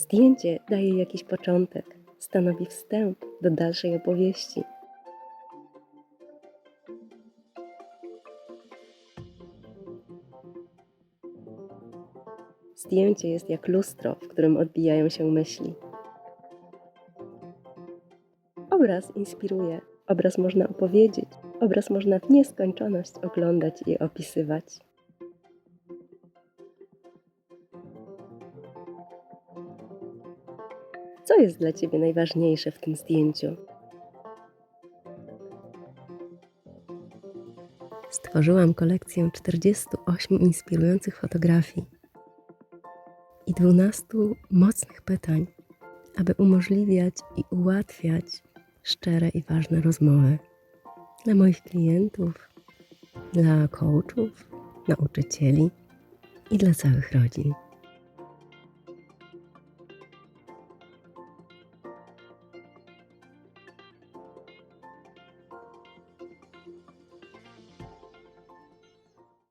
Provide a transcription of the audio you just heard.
Zdjęcie daje jakiś początek, stanowi wstęp do dalszej opowieści. Zdjęcie jest jak lustro, w którym odbijają się myśli. Obraz inspiruje, obraz można opowiedzieć, obraz można w nieskończoność oglądać i opisywać. Co jest dla Ciebie najważniejsze w tym zdjęciu? Stworzyłam kolekcję 48 inspirujących fotografii i 12 mocnych pytań, aby umożliwiać i ułatwiać szczere i ważne rozmowy dla moich klientów, dla coachów, nauczycieli i dla całych rodzin.